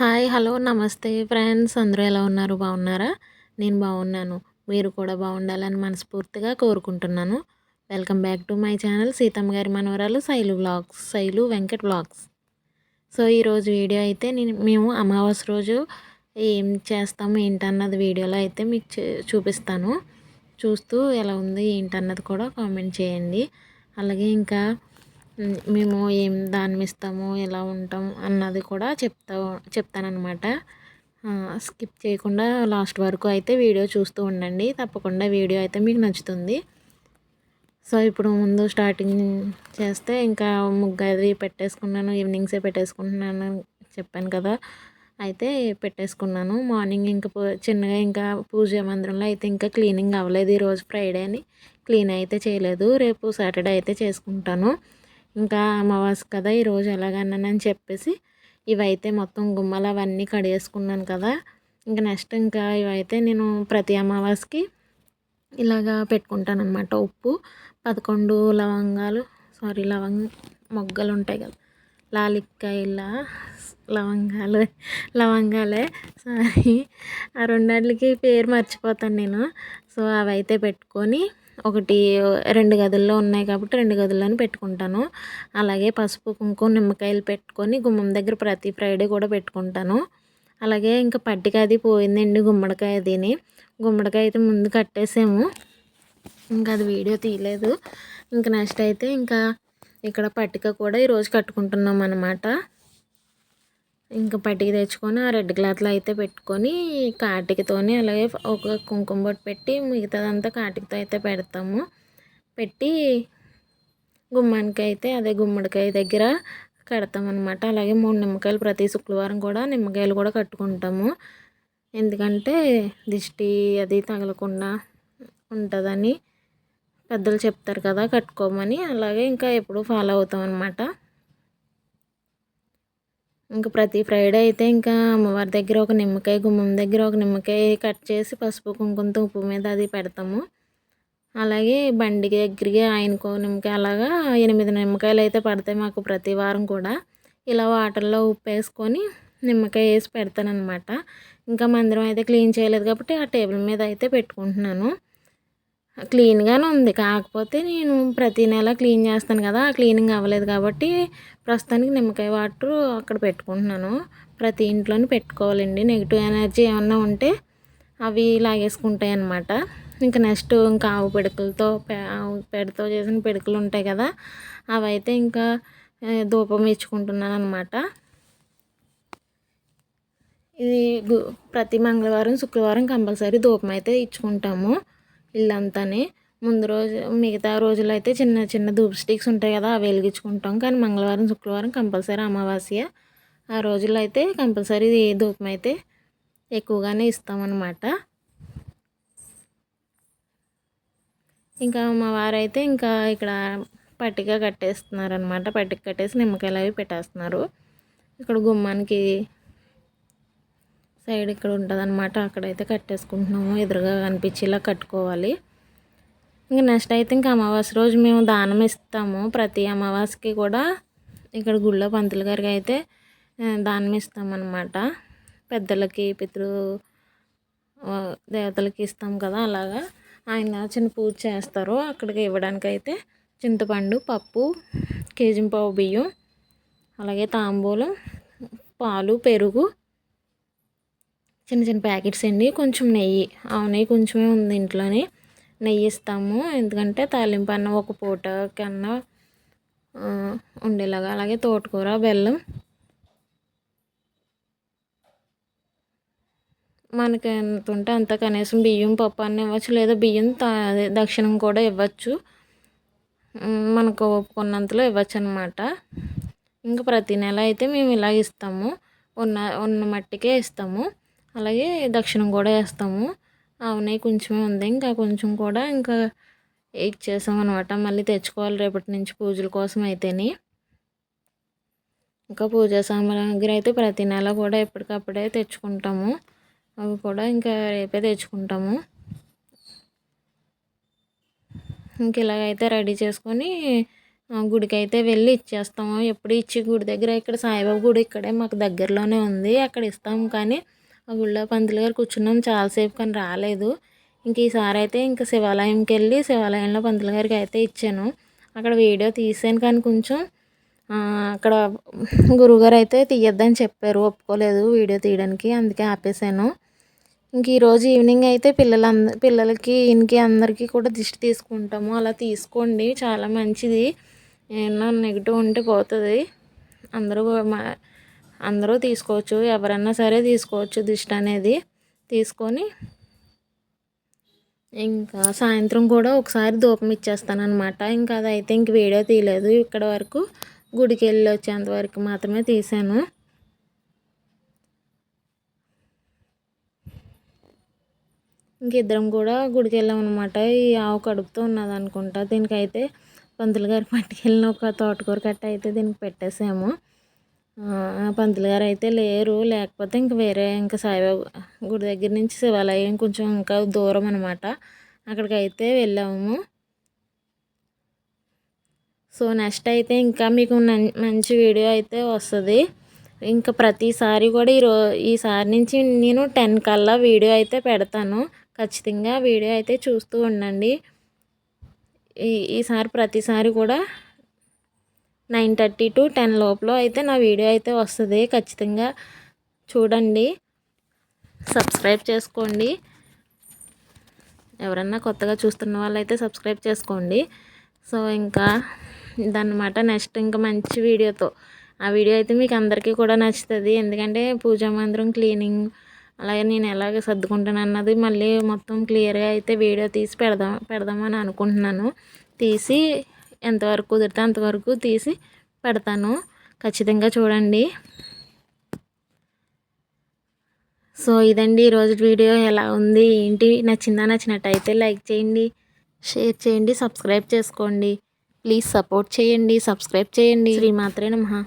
Hi hello నమస్తే friends. అందరూ ఎలా ఉన్నారు? బాగున్నారా? నేను బాగున్నాను. మీరు కూడా బాగుండాలని మనస్ఫూర్తిగా కోరుకుంటున్నాను. Welcome back to my channel Seethamma గారి మనవరాలు Shailu blogs Shailu Venkat blogs. So ఈరోజు వీడియో అయితే నేను మేము అమావాస్య రోజు ఏం చేస్తాము ఏంటన్నది వీడియోలో అయితే మీకు చూపిస్తాను. చూస్తూ ఎలా ఉంది ఏంటన్నది కూడా కామెంట్ చేయండి. అలాగే ఇంకా మేము ఏం దానం ఇస్తాము ఎలా ఉంటాం అన్నది కూడా చెప్తా చెప్తానమాట స్కిప్ చేయకుండా లాస్ట్ వరకు అయితే వీడియో చూస్తూ ఉండండి. తప్పకుండా వీడియో అయితే మీకు నచ్చుతుంది. సో ఇప్పుడు ముందు స్టార్టింగ్ చేస్తే ఇంకా ముగ్గు అది పెట్టేసుకున్నాను ఈవినింగ్సే పెట్టేసుకుంటున్నాను చెప్పాను కదా. అయితే పెట్టేసుకున్నాను. మార్నింగ్ ఇంకా చిన్నగా ఇంకా పూజ మందిరంలో అయితే ఇంకా క్లీనింగ్ అవ్వలేదు ఈరోజు ఫ్రైడే అని. క్లీన్ అయితే చేయలేదు. రేపు సాటర్డే అయితే చేసుకుంటాను. ఇంకా అమావాస్య కదా ఈరోజు ఎలాగన్నానని చెప్పేసి ఇవైతే మొత్తం గుమ్మలు అవన్నీ కడిగేసుకున్నాను కదా. ఇంకా నెక్స్ట్ ఇంకా ఇవైతే నేను ప్రతి అమావాస్యకి ఇలాగా పెట్టుకుంటాను అనమాట ఉప్పు పదకొండు లవంగాలు సారీ లవంగ మొగ్గలు ఉంటాయి కదా లాలిక్కాయల లవంగాలు లవంగాలే సారీ. ఆ రెండాటికి పేరు మర్చిపోతాను నేను. సో అవైతే పెట్టుకొని ఒకటి రెండు గదుల్లో ఉన్నాయి కాబట్టి రెండు గదుల్లోని పెట్టుకుంటాను. అలాగే పసుపు కుంకుమ నిమ్మకాయలు పెట్టుకొని గుమ్మం దగ్గర ప్రతి ఫ్రైడే కూడా పెట్టుకుంటాను. అలాగే ఇంకా పట్టిక అది పోయిందండి గుమ్మడికాయ అదిని. గుమ్మడికాయ అయితే ముందు కట్టేసాము. ఇంకా అది వీడియో తీయలేదు. ఇంకా నెక్స్ట్ అయితే ఇంకా ఇక్కడ పట్టిక కూడా ఈరోజు కట్టుకుంటున్నాం అనమాట ఇంకా పట్టిక తెచ్చుకొని ఆ రెడ్ క్లాత్లో అయితే పెట్టుకొని కాటికతోని అలాగే ఒక కుంకుమ బొట్టు పెట్టి మిగతాదంతా కాటికతో అయితే పెడతాము. పెట్టి గుమ్మానికి అయితే అదే గుమ్మడికాయ దగ్గర కడతామన్నమాట. అలాగే మూడు నిమ్మకాయలు ప్రతి శుక్రవారం కూడా నిమ్మకాయలు కూడా కట్టుకుంటాము. ఎందుకంటే దిష్టి అది తగలకుండా ఉంటుందని పెద్దలు చెప్తారు కదా కట్టుకోమని. అలాగే ఇంకా ఎప్పుడు ఫాలో అవుతాం అనమాట ఇంకా ప్రతి ఫ్రైడే అయితే ఇంకా అమ్మవారి దగ్గర ఒక నిమ్మకాయ గుమ్మం దగ్గర ఒక నిమ్మకాయ కట్ చేసి పసుపు కుంకుమతో ఉప్పు మీద అది పెడతాము. అలాగే బండి దగ్గరికి ఆయనకో నిమ్మకాయ అలాగా ఎనిమిది నిమ్మకాయలు అయితే పడతాయి మాకు ప్రతి వారం కూడా. ఇలా వాటర్లో ఉప్పు వేసుకొని నిమ్మకాయ వేసి పెడతానమాట ఇంకా మందిరం అయితే క్లీన్ చేయలేదు కాబట్టి ఆ టేబుల్ మీద అయితే పెట్టుకుంటున్నాను. క్లీన్గానే ఉంది. కాకపోతే నేను ప్రతి నెల క్లీన్ చేస్తాను కదా ఆ క్లీనింగ్ అవ్వలేదు కాబట్టి ప్రస్తుతానికి నిమ్మకాయ వాటర్ అక్కడ పెట్టుకుంటున్నాను. ప్రతి ఇంట్లోనే పెట్టుకోవాలండి. నెగిటివ్ ఎనర్జీ ఏమన్నా ఉంటే అవి లాగేసుకుంటాయి అన్నమాట. ఇంకా నెక్స్ట్ ఇంకా ఆవు పిడకలతో ఆవు పెడతో చేసిన పిడకలు ఉంటాయి కదా అవి అయితే ఇంకా ధూపం ఇచ్చుకుంటున్నాను అనమాట ఇది ప్రతి మంగళవారం శుక్రవారం కంపల్సరీ ధూపం అయితే ఇచ్చుకుంటాము. ఇల్లంతానే. ముందు రోజు మిగతా రోజులు అయితే చిన్న చిన్న ధూప్ స్టిక్స్ ఉంటాయి కదా అవి వెలిగించుకుంటాం. కానీ మంగళవారం శుక్రవారం కంపల్సరీ అమావాస్య. ఆ రోజుల్లో అయితే కంపల్సరీ ధూపం అయితే ఎక్కువగానే ఇస్తామన్నమాట. ఇంకా మా వారైతే ఇంకా ఇక్కడ పట్టిక కట్టేస్తున్నారనమాట పట్టిక కట్టేసి నిమ్మకాయలు అవి పెట్టేస్తున్నారు. ఇక్కడ గుమ్మానికి సైడ్ ఇక్కడ ఉంటుంది అనమాట అక్కడైతే కట్టేసుకుంటున్నాము. ఎదురుగా కనిపించేలా కట్టుకోవాలి. ఇంకా నెక్స్ట్ అయితే ఇంకా అమావాస్య రోజు మేము దానం ఇస్తాము. ప్రతి అమావాస్యకి కూడా ఇక్కడ గుళ్ళో పంతులు గారికి అయితే దానం ఇస్తామన్నమాట. పెద్దలకి పితృ దేవతలకి ఇస్తాం కదా అలాగా. ఆయన చిన్న పూజ చేస్తారు అక్కడికి ఇవ్వడానికి అయితే చింతపండు పప్పు కేజీ పావు బియ్యం అలాగే తాంబూలం పాలు పెరుగు చిన్న చిన్న ప్యాకెట్స్ అండి. కొంచెం నెయ్యి. ఆ నెయ్యి కొంచెమే ఉంది ఇంట్లోనే. నెయ్యి ఇస్తాము. ఎందుకంటే తాలింపు అన్న ఒక పూట కన్నా ఉండేలాగా. అలాగే తోటకూర బెల్లం. మనకి ఎంత ఉంటే అంత కనీసం బియ్యం పప్పు అన్న ఇవ్వచ్చు. లేదా బియ్యం దక్షిణం కూడా ఇవ్వచ్చు. మనకు ఒప్పుకున్నంతలో ఇవ్వచ్చు అనమాట ఇంకా ప్రతి నెల అయితే మేము ఇలా ఇస్తాము. ఉన్న ఉన్న మట్టికే ఇస్తాము. అలాగే దక్షిణం కూడా వేస్తాము. అవునే కొంచెమే ఉంది. ఇంకా కొంచెం కూడా ఇంకా ఇచ్చేసాం అనమాట మళ్ళీ తెచ్చుకోవాలి రేపటి నుంచి పూజల కోసం అయితేని. ఇంకా పూజా సామాగ్రి అయితే ప్రతి నెల కూడా ఎప్పటికప్పుడే తెచ్చుకుంటాము. అవి కూడా ఇంకా రేపే తెచ్చుకుంటాము. ఇంక ఇలాగైతే రెడీ చేసుకొని గుడికి అయితే వెళ్ళి ఇచ్చేస్తాము. ఎప్పుడు ఇచ్చి గుడి దగ్గర ఇక్కడ సాయిబాబా గుడి ఇక్కడే మాకు దగ్గరలోనే ఉంది. అక్కడ ఇస్తాము కానీ ఆ గుళ్ళో పంతులు గారు కూర్చున్నాం. చాలాసేపు కానీ రాలేదు. ఇంక ఈసారి అయితే ఇంకా శివాలయంకి వెళ్ళి శివాలయంలో పంతులు గారికి అయితే ఇచ్చాను. అక్కడ వీడియో తీసాను కానీ కొంచెం అక్కడ గురువుగారు అయితే తీయొద్దని చెప్పారు. ఒప్పుకోలేదు వీడియో తీయడానికి. అందుకే ఆపేశాను. ఇంక ఈరోజు ఈవినింగ్ అయితే పిల్లలంద పిల్లలకి ఇంకి అందరికీ కూడా దిష్టి తీసుకుంటాము. అలా తీసుకోండి. చాలా మంచిది. ఏమన్నా నెగిటివ్ ఉంటే పోతుంది. అందరూ మా- అందరూ తీసుకోవచ్చు ఎవరన్నా సరే తీసుకోవచ్చు దిష్టి అనేది. తీసుకొని ఇంకా సాయంత్రం కూడా ఒకసారి ధూపం ఇచ్చేస్తాను అనమాట ఇంకా అదైతే ఇంక వీడియో తీయలేదు. ఇక్కడ వరకు గుడికి వెళ్ళి వచ్చేంత వరకు మాత్రమే తీసాను. ఇంక ఇద్దరం కూడా గుడికి వెళ్ళాం అనమాట ఈ ఆవు కడుపుతో ఉన్నది అనుకుంటా దీనికైతే పంతులు గారు పట్టుకెళ్ళిన ఒక తోటకూర కట్ట అయితే దీనికి పెట్టేసాము. పంతులు గారు అయితే లేరు. లేకపోతే ఇంక వేరే ఇంకా సాయిబాబా గుడి దగ్గర నుంచి శివాలయం కొంచెం ఇంకా దూరం అనమాట అక్కడికి అయితే వెళ్ళాము. సో నెక్స్ట్ అయితే ఇంకా మీకు మంచి వీడియో అయితే వస్తుంది. ఇంకా ప్రతిసారి కూడా ఈ ఈసారి నుంచి నేను టెన్ కల్లా వీడియో అయితే పెడతాను. ఖచ్చితంగా వీడియో అయితే చూస్తూ ఉండండి. ఈ ఈసారి ప్రతిసారి కూడా నైన్ థర్టీ టు టెన్ లోపల అయితే నా వీడియో అయితే వస్తుంది ఖచ్చితంగా చూడండి. సబ్స్క్రైబ్ చేసుకోండి. ఎవరన్నా కొత్తగా చూస్తున్న వాళ్ళైతే సబ్స్క్రైబ్ చేసుకోండి. సో ఇంకా ఇదన్నమాట నెక్స్ట్ ఇంకా మంచి వీడియోతో. ఆ వీడియో అయితే మీకు అందరికీ కూడా నచ్చుతుంది. ఎందుకంటే పూజా మందిరం క్లీనింగ్ అలాగే నేను ఎలాగ సర్దుకుంటాను అన్నది మళ్ళీ మొత్తం క్లియర్గా అయితే వీడియో తీసి పెడదాం పెడదామని అనుకుంటున్నాను. తీసి ఎంతవరకు కుదిరితే అంతవరకు తీసి పెడతాను. ఖచ్చితంగా చూడండి. సో ఇదండి ఈరోజు వీడియో ఎలా ఉంది ఏంటి నచ్చిందా నచ్చినట్టయితే లైక్ చేయండి షేర్ చేయండి సబ్స్క్రైబ్ చేసుకోండి. ప్లీజ్ సపోర్ట్ చేయండి సబ్స్క్రైబ్ చేయండి. శ్రీమాత్రే నమ.